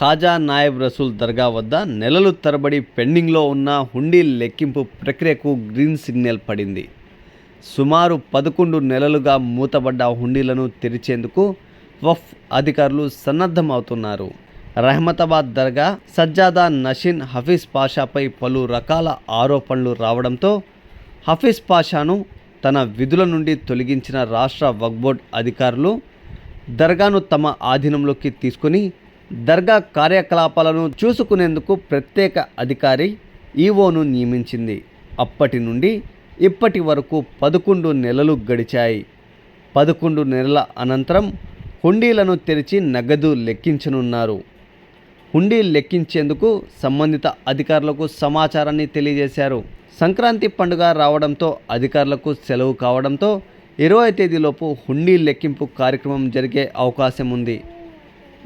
ఖాజా నాయబ్ రసూల్ దర్గా వద్ద నెలలు తరబడి పెండింగ్లో ఉన్న హుండీ లెక్కింపు ప్రక్రియకు గ్రీన్ సిగ్నల్ పడింది. సుమారు పదకొండు నెలలుగా మూతబడ్డ హుండీలను తెరిచేందుకు వఫ్ అధికారులు సన్నద్ధమవుతున్నారు. రహమతాబాద్ దర్గా సజ్జాదా నషీన్ హఫీజ్ పాషాపై పలు రకాల ఆరోపణలు రావడంతో హఫీజ్ పాషాను తన విధుల నుండి తొలగించిన రాష్ట్ర వక్బోర్డ్ అధికారులు దర్గాను తమ ఆధీనంలోకి తీసుకుని దర్గా కార్యకలాపాలను చూసుకునేందుకు ప్రత్యేక అధికారి ఈవోను నియమించింది. అప్పటి నుండి ఇప్పటి వరకు పదకొండు నెలలు గడిచాయి. పదకొండు నెలల అనంతరం హుండీలను తెరిచి నగదు లెక్కించనున్నారు. హుండీ లెక్కించేందుకు సంబంధిత అధికారులకు సమాచారాన్ని తెలియజేశారు. సంక్రాంతి పండుగ రావడంతో అధికారులకు సెలవు కావడంతో ఇరవై తేదీలోపు హుండీ లెక్కింపు కార్యక్రమం జరిగే అవకాశం ఉంది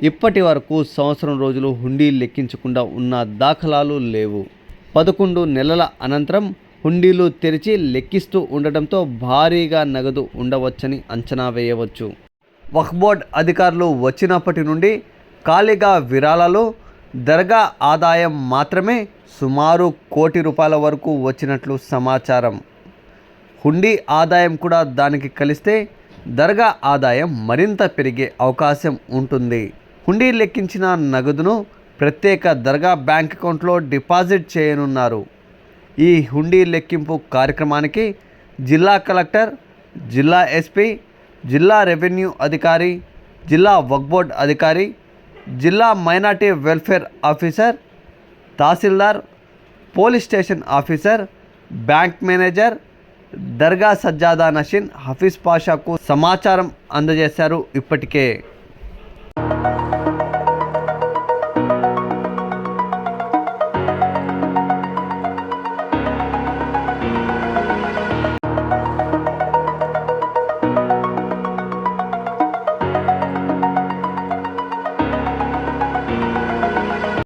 ఇప్పటి వరకు సంవత్సరం రోజులు హుండీ లెక్కించకుండా ఉన్న దాఖలాలు లేవు. పదకొండు నెలల అనంతరం హుండీలు తెరిచి లెక్కిస్తూ ఉండటంతో భారీగా నగదు ఉండవచ్చని అంచనా వేయవచ్చు. వక్బోర్డ్ అధికారులు వచ్చినప్పటి నుండి ఖాళీగా విరాళాలు దర్గా ఆదాయం మాత్రమే సుమారు కోటి రూపాయల వరకు వచ్చినట్లు సమాచారం. హుండీ ఆదాయం కూడా దానికి కలిస్తే దర్గా ఆదాయం మరింత పెరిగే అవకాశం ఉంటుంది. హుండీ లెక్కించిన నగదును ప్రత్యేక దర్గా బ్యాంక్ అకౌంట్లో డిపాజిట్ చేయనున్నారు. ఈ హుండీ లెక్కింపు కార్యక్రమానికి జిల్లా కలెక్టర్ జిల్లా ఎస్పీ జిల్లా రెవెన్యూ అధికారి జిల్లా వక్బోర్డ్ అధికారి జిల్లా minority welfare officer tahsildar police station officer bank manager dargah సజ్జాదా నషీన్ హఫీజ్ పాషాకు సమాచారం అందజేశారు ఇప్పటికే.